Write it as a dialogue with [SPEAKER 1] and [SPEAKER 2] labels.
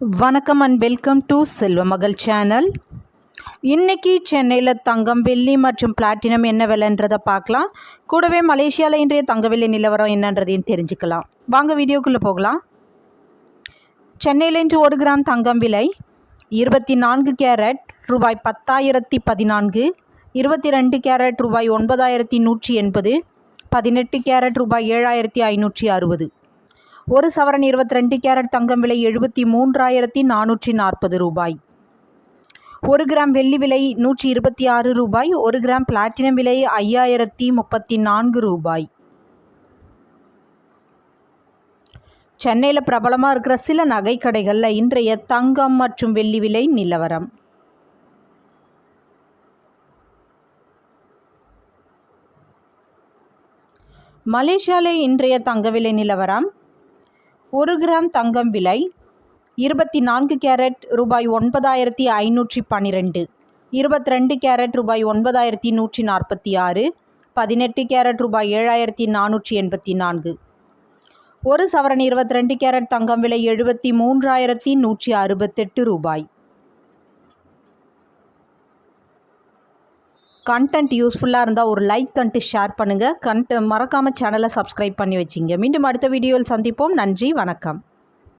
[SPEAKER 1] வணக்கம் and welcome to செல்வ மகள் சேனல் இன்னைக்கு சென்னையில் தங்கம் வெள்ளி மற்றும் பிளாட்டினம் என்ன விலைன்றதை பார்க்கலாம். கூடவே மலேசியாவில் இன்றைய தங்க வெள்ளி நிலவரம் என்னன்றதையும் தெரிஞ்சுக்கலாம். வாங்க வீடியோக்குள்ளே போகலாம். சென்னையில் இன்று ஒரு கிராம் தங்கம் விலை இருபத்தி நான்கு கேரட் ரூபாய் பத்தாயிரத்தி பதினான்கு இருபத்தி ரெண்டு கேரட் ரூபாய் ஒன்பதாயிரத்தி நூற்றி எண்பது பதினெட்டு கேரட் ரூபாய் ஏழாயிரத்தி ஐநூற்றி அறுபது. ஒரு சவரன் இருபத்தி ரெண்டு கேரட் தங்கம் விலை எழுபத்தி மூன்றாயிரத்தி நானூற்றி நாற்பது ரூபாய். ஒரு கிராம் வெள்ளி விலை நூற்றி இருபத்தி ஆறு ரூபாய். ஒரு கிராம் பிளாட்டினம் விலை ஐயாயிரத்தி முப்பத்தி நான்கு ரூபாய். சென்னையில் பிரபலமாக இருக்கிற சில நகைக்கடைகளில் இன்றைய தங்கம் மற்றும் வெள்ளி விலை நிலவரம். மலேசியாவில் இன்றைய தங்க விலை நிலவரம். ஒரு கிராம் தங்கம் விலை இருபத்தி நான்கு கேரட் ரூபாய் ஒன்பதாயிரத்தி ஐநூற்றி பன்னிரெண்டு இருபத்தி ரெண்டு கேரட் ரூபாய் ஒன்பதாயிரத்தி நூற்றி நாற்பத்தி ஆறு பதினெட்டு கேரட் ரூபாய் ஏழாயிரத்தி நானூற்றி எண்பத்தி நான்கு ஒரு சவரன் இருபத்தி ரெண்டு கேரட் தங்கம் விலை எழுபத்தி மூன்றாயிரத்தி நூற்றி அறுபத்தெட்டு ரூபாய். கண்டென்ட் யூஸ்ஃபுல்லாக இருந்தால் ஒரு லைக் கண்ட்டு ஷேர் பண்ணுங்கள் கண்ட் மறக்காமல் சேனலை சப்ஸ்கிரைப் பண்ணி வச்சிங்க. மீண்டும் அடுத்த வீடியோவில் சந்திப்போம். நன்றி வணக்கம்.